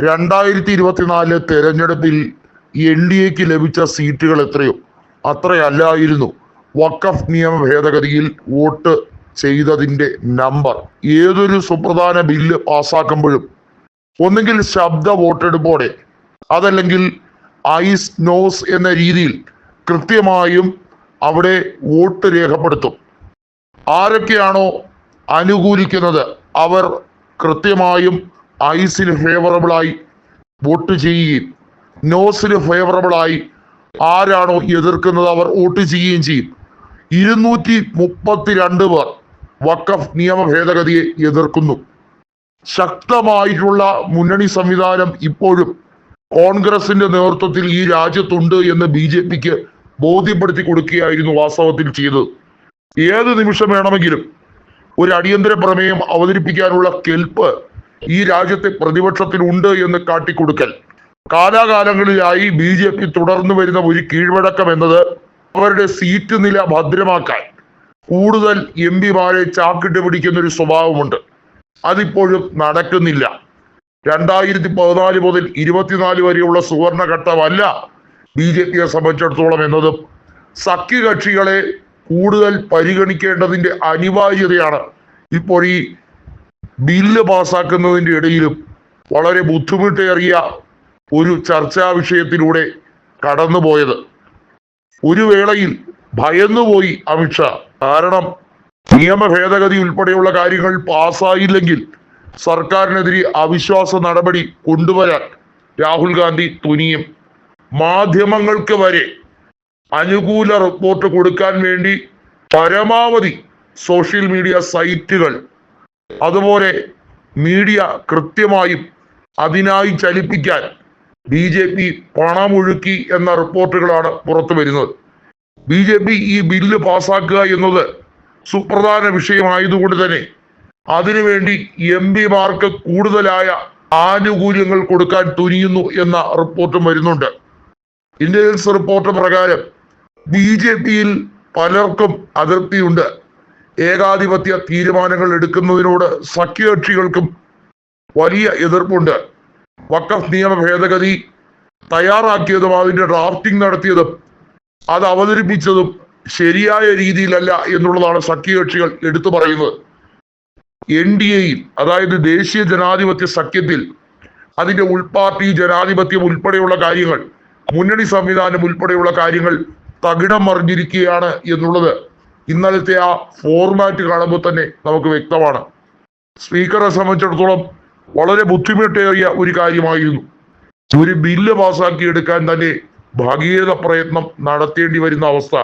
രണ്ടായിരത്തി ഇരുപത്തിനാല് തെരഞ്ഞെടുപ്പിൽ എൻ ഡി എക്ക് ലഭിച്ച സീറ്റുകൾ എത്രയോ? അത്രയല്ലായിരുന്നു. വക്കഫ് നിയമ ഭേദഗതിയിൽ വോട്ട് ചെയ്തതിന്റെ നമ്പർ. ഏതൊരു സുപ്രധാന ബില്ല് പാസാക്കുമ്പോഴും ഒന്നുകിൽ ശബ്ദ വോട്ടെടുപ്പോടെ അതല്ലെങ്കിൽ ഐസ് നോസ് എന്ന രീതിയിൽ കൃത്യമായും അവിടെ വോട്ട് രേഖപ്പെടുത്തും. ആരൊക്കെയാണോ അനുകൂലിക്കുന്നത് അവർ കൃത്യമായും ഐസിന് ഫേവറബിളായി വോട്ട് ചെയ്യുകയും നോസിന് ഫേവറബിളായി ആരാണോ എതിർക്കുന്നത് അവർ വോട്ട് ചെയ്യുകയും ചെയ്യും. ഇരുന്നൂറ്റി മുപ്പത്തിരണ്ട് പേർ വഖഫ് നിയമ ഭേദഗതിയെ എതിർക്കുന്നു. ശക്തമായിട്ടുള്ള മുന്നണി സംവിധാനം ഇപ്പോഴും കോൺഗ്രസിന്റെ നേതൃത്വത്തിൽ ഈ രാജ്യത്തുണ്ട് എന്ന് ബി ജെ പിക്ക് ബോധ്യപ്പെടുത്തി കൊടുക്കുകയായിരുന്നു വാസ്തവത്തിൽ ചെയ്തത്. ഏത് നിമിഷം വേണമെങ്കിലും ഒരു അടിയന്തര പ്രമേയം അവതരിപ്പിക്കാനുള്ള കെൽപ്പ് ഈ രാജ്യത്തെ പ്രതിപക്ഷത്തിനുണ്ട് എന്ന് കാട്ടിക്കൊടുക്കൽ. കാലാകാലങ്ങളിലായി ബി ജെ പി തുടർന്നു വരുന്ന ഒരു കീഴ്വഴക്കം എന്നത് അവരുടെ സീറ്റ് നില ഭദ്രമാക്കാൻ കൂടുതൽ എം പിമാരെ ചാക്കിട്ട് പിടിക്കുന്ന ഒരു സ്വഭാവമുണ്ട്. അതിപ്പോഴും നടക്കുന്നില്ല. രണ്ടായിരത്തി പതിനാല് മുതൽ ഇരുപത്തിനാല് വരെയുള്ള സുവർണഘട്ടമല്ല ബി ജെ പിയെ സംബന്ധിച്ചിടത്തോളം എന്നതും. സഖ്യകക്ഷികളെ കൂടുതൽ പരിഗണിക്കേണ്ടതിന്റെ അനിവാര്യതയാണ് ഇപ്പോൾ ഈ ബില്ല് പാസാക്കുന്നതിന്റെ ഇടയിലും വളരെ ബുദ്ധിമുട്ടേറിയ ഒരു ചർച്ചാ വിഷയത്തിലൂടെ കടന്നുപോയത്. ഒരു വേളയിൽ ഭയന്നുപോയി അമിത്ഷാ കാരണം നിയമ ഭേദഗതി ഉൾപ്പെടെയുള്ള കാര്യങ്ങൾ പാസ്സായില്ലെങ്കിൽ സർക്കാരിനെതിരെ അവിശ്വാസ നടപടി കൊണ്ടുവരാൻ രാഹുൽ ഗാന്ധി തുനിയും. മാധ്യമങ്ങൾക്ക് വരെ അനുകൂല റിപ്പോർട്ട് കൊടുക്കാൻ വേണ്ടി പരമാവധി സോഷ്യൽ മീഡിയ സൈറ്റുകൾ അതുപോലെ മീഡിയ കൃത്യമായും അതിനായി ചലിപ്പിക്കാൻ ബി ജെ പി പണമൊഴുക്കി എന്ന റിപ്പോർട്ടുകളാണ് പുറത്തു വരുന്നത്. ബി ജെ പി ഈ ബില്ല് പാസാക്കുക എന്നത് സുപ്രധാന വിഷയമായതുകൊണ്ട് തന്നെ അതിനുവേണ്ടി എം പിമാർക്ക് കൂടുതലായ ആനുകൂല്യങ്ങൾ കൊടുക്കാൻ തുനിയുന്നു എന്ന റിപ്പോർട്ടും വരുന്നുണ്ട്. ഇന്റലിജൻസ് റിപ്പോർട്ട് പ്രകാരം ബി ജെ പിയിൽ പലർക്കും അതൃപ്തിയുണ്ട് ഏകാധിപത്യ തീരുമാനങ്ങൾ എടുക്കുന്നതിനോട് സഖ്യകക്ഷികൾക്കും വലിയ എതിർപ്പുണ്ട്. വക്കഫ് നിയമ ഭേദഗതി തയ്യാറാക്കിയതും അതിന്റെ ഡ്രാഫ്റ്റിംഗ് നടത്തിയതും അത് അവതരിപ്പിച്ചതും ശരിയായ രീതിയിലല്ല എന്നുള്ളതാണ് സഖ്യകക്ഷികൾ എടുത്തു പറയുന്നത്. എൻ ഡി എയിൽ അതായത് ദേശീയ ജനാധിപത്യ സഖ്യത്തിൽ അതിന്റെ ഉൾപാർട്ടി ജനാധിപത്യം ഉൾപ്പെടെയുള്ള കാര്യങ്ങൾ മുന്നണി സംവിധാനം ഉൾപ്പെടെയുള്ള കാര്യങ്ങൾ തകിടം മറിഞ്ഞിരിക്കുകയാണ് എന്നുള്ളത് ഇന്നലത്തെ ആ ഫോർമാറ്റ് കാണുമ്പോൾ തന്നെ നമുക്ക് വ്യക്തമാണ്. സ്പീക്കറെ സംബന്ധിച്ചിടത്തോളം വളരെ ബുദ്ധിമുട്ടേറിയ ഒരു കാര്യമായിരുന്നു. ഒരു ബില്ല് എടുക്കാൻ തന്നെ ഭാഗീരഥ പ്രയത്നം നടത്തേണ്ടി വരുന്ന അവസ്ഥ.